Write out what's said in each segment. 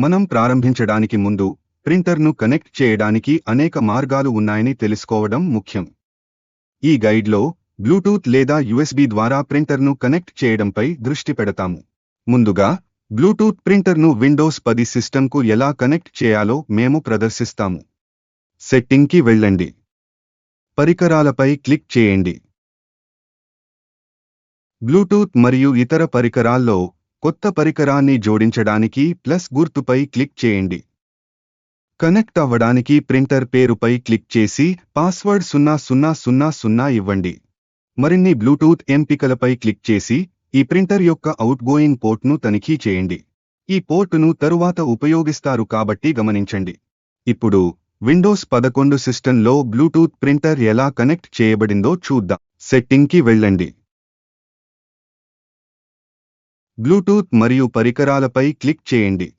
మనం ప్రారంభించడానికి ముందు ప్రింటర్ను కనెక్ట్ చేయడానికి అనేక మార్గాలు ఉన్నాయని తెలుసుకోవడం ముఖ్యం. ఈ గైడ్లో బ్లూటూత్ లేదా యుఎస్బి ద్వారా ప్రింటర్ను కనెక్ట్ చేయడంపై దృష్టి పెడతాము. ముందుగా బ్లూటూత్ ప్రింటర్ను విండోస్ పది సిస్టంకు ఎలా కనెక్ట్ చేయాలో మేము ప్రదర్శిస్తాము. సెట్టింగ్కి వెళ్ళండి. పరికరాలపై క్లిక్ చేయండి. బ్లూటూత్ మరియు ఇతర పరికరాల్లో కొత్త పరికరాన్ని జోడించడానికి ప్లస్ గుర్తుపై క్లిక్ చేయండి. కనెక్ట్ అవ్వడానికి ప్రింటర్ పేరుపై క్లిక్ చేసి పాస్వర్డ్ సున్నా సున్నా సున్నా సున్నా ఇవ్వండి. మరిన్ని బ్లూటూత్ ఎంపికలపై క్లిక్ చేసి ఈ ప్రింటర్ యొక్క అవుట్గోయింగ్ పోర్ట్ను తనిఖీ చేయండి. ఈ పోర్టును తరువాత ఉపయోగిస్తారు కాబట్టి గమనించండి. ఇప్పుడు విండోస్ పదకొండు సిస్టంలో బ్లూటూత్ ప్రింటర్ ఎలా కనెక్ట్ చేయబడిందో చూద్దాం. సెట్టింగ్కి వెళ్ళండి. బ్లూటూత్ మరియు పరికరాలపై క్లిక్ చేయండి.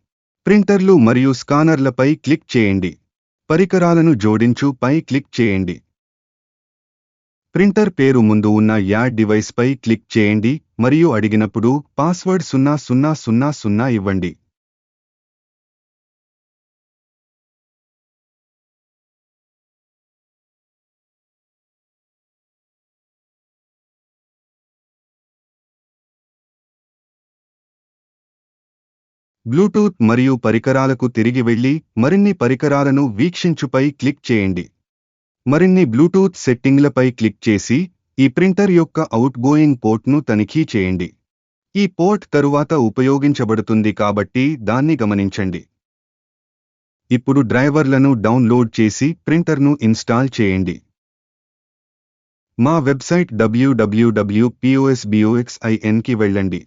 ప్రింటర్లు మరియు స్కానర్లపై క్లిక్ చేయండి. పరికరాలను జోడించు పై క్లిక్ చేయండి. ప్రింటర్ పేరు ముందు ఉన్న యాడ్ డివైస్ పై క్లిక్ చేయండి మరియు అడిగినప్పుడు పాస్వర్డ్ సున్నా సున్నా సున్నా సున్నా ఇవ్వండి. బ్లూటూత్ మరియు పరికరాలకు తిరిగి వెళ్ళి మరిన్ని పరికరాలను వీక్షించుపై క్లిక్ చేయండి. మరిన్ని బ్లూటూత్ సెట్టింగ్లపై క్లిక్ చేసి ఈ ప్రింటర్ యొక్క అవుట్గోయింగ్ పోర్ట్ను తనిఖీ చేయండి. ఈ పోర్ట్ తరువాత ఉపయోగించబడుతుంది కాబట్టి దాన్ని గమనించండి. ఇప్పుడు డ్రైవర్లను డౌన్లోడ్ చేసి ప్రింటర్ను ఇన్స్టాల్ చేయండి. మా వెబ్సైట్ డబ్ల్యూడబ్ల్యూడబ్ల్యూ కి వెళ్ళండి.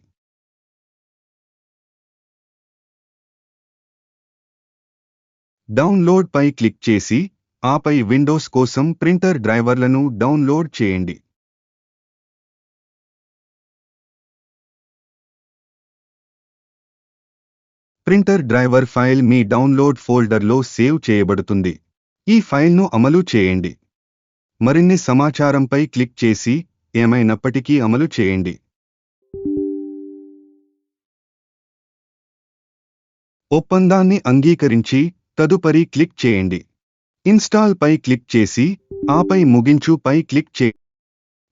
డౌన్లోడ్ పై క్లిక్ చేసి ఆపై విండోస్ కోసం ప్రింటర్ డ్రైవర్లను డౌన్లోడ్ చేయండి. ప్రింటర్ డ్రైవర్ ఫైల్ మీ డౌన్లోడ్ ఫోల్డర్లో సేవ్ చేయబడుతుంది. ఈ ఫైల్ను అమలు చేయండి. మరిన్ని సమాచారంపై క్లిక్ చేసి ఏమైనప్పటికీ అమలు చేయండి. ఒప్పందాన్ని అంగీకరించి తదుపరి క్లిక్ చేయండి. ఇన్స్టాల్ పై క్లిక్ చేసి ఆపై ముగించు పై క్లిక్ చే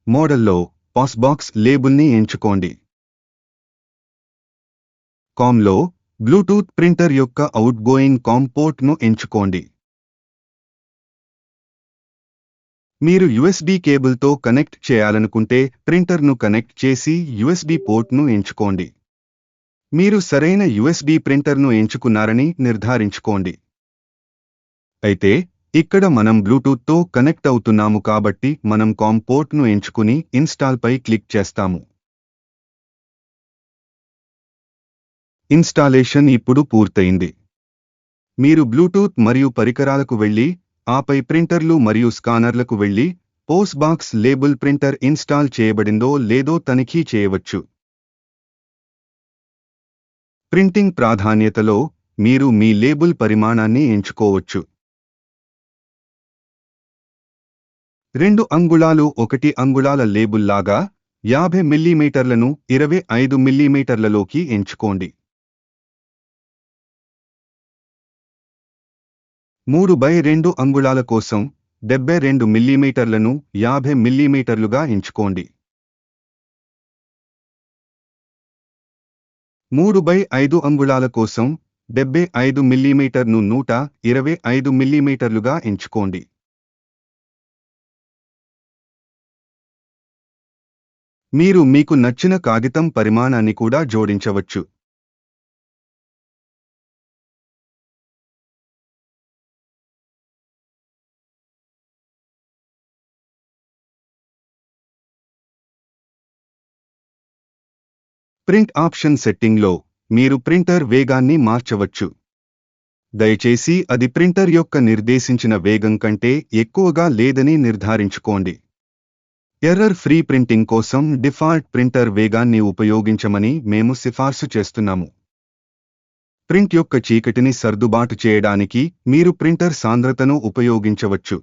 మోడల్లో పాస్బాక్స్ లేబుల్ని ఎంచుకోండి. కామ్లో బ్లూటూత్ ప్రింటర్ యొక్క అవుట్గోయింగ్ కామ్ పోర్ట్ను ఎంచుకోండి. మీరు యుఎస్బి కేబుల్తో కనెక్ట్ చేయాలనుకుంటే ప్రింటర్ను కనెక్ట్ చేసి యుఎస్బి పోర్ట్ను ఎంచుకోండి. మీరు సరైన యుఎస్బి ప్రింటర్ను ఎంచుకున్నారని నిర్ధారించుకోండి. అయితే ఇక్కడ మనం బ్లూటూత్తో కనెక్ట్ అవుతున్నాము కాబట్టి మనం కాంపోర్ట్ను ఎంచుకుని ఇన్స్టాల్ పై క్లిక్ చేస్తాము. ఇన్స్టాలేషన్ ఇప్పుడు పూర్తయింది. మీరు బ్లూటూత్ మరియు పరికరాలకు వెళ్ళి ఆపై ప్రింటర్లు మరియు స్కానర్లకు వెళ్ళి post box label printer install చేయబడిందో లేదో తనిఖీ చేయవచ్చు. ప్రింటింగ్ ప్రాధాన్యతలో మీరు మీ లేబుల్ పరిమాణాన్ని ఎంచుకోవచ్చు. రెండు అంగుళాలు ఒకటి అంగుళాల లేబుల్లాగా యాభై మిల్లీమీటర్లను ఇరవై ఐదు మిల్లీమీటర్లలోకి ఎంచుకోండి. మూడు బై రెండు అంగుళాల కోసం డెబ్బై రెండు మిల్లీమీటర్లను యాభై మిల్లీమీటర్లుగా ఎంచుకోండి. మూడు బై ఐదు అంగుళాల కోసం డెబ్బై ఐదు మిల్లీమీటర్ను నూట ఇరవై ఐదు మిల్లీమీటర్లుగా ఎంచుకోండి. మీరు మీకు నచ్చిన కాగితం పరిమాణాన్ని కూడా జోడించవచ్చు. ప్రింట్ ఆప్షన్ సెట్టింగ్లో మీరు ప్రింటర్ వేగాన్ని మార్చవచ్చు. దయచేసి అది ప్రింటర్ యొక్క నిర్దేశించిన వేగం కంటే ఎక్కువగా లేదని నిర్ధారించుకోండి. ఎర్రర్ ఫ్రీ ప్రింటింగ్ కోసం డిఫాల్ట్ ప్రింటర్ వేగాన్ని ఉపయోగించమని మేము సిఫార్సు చేస్తున్నాము. ప్రింట్ యొక్క చీకటిని సర్దుబాటు చేయడానికి మీరు ప్రింటర్ సాంద్రతను ఉపయోగించవచ్చు.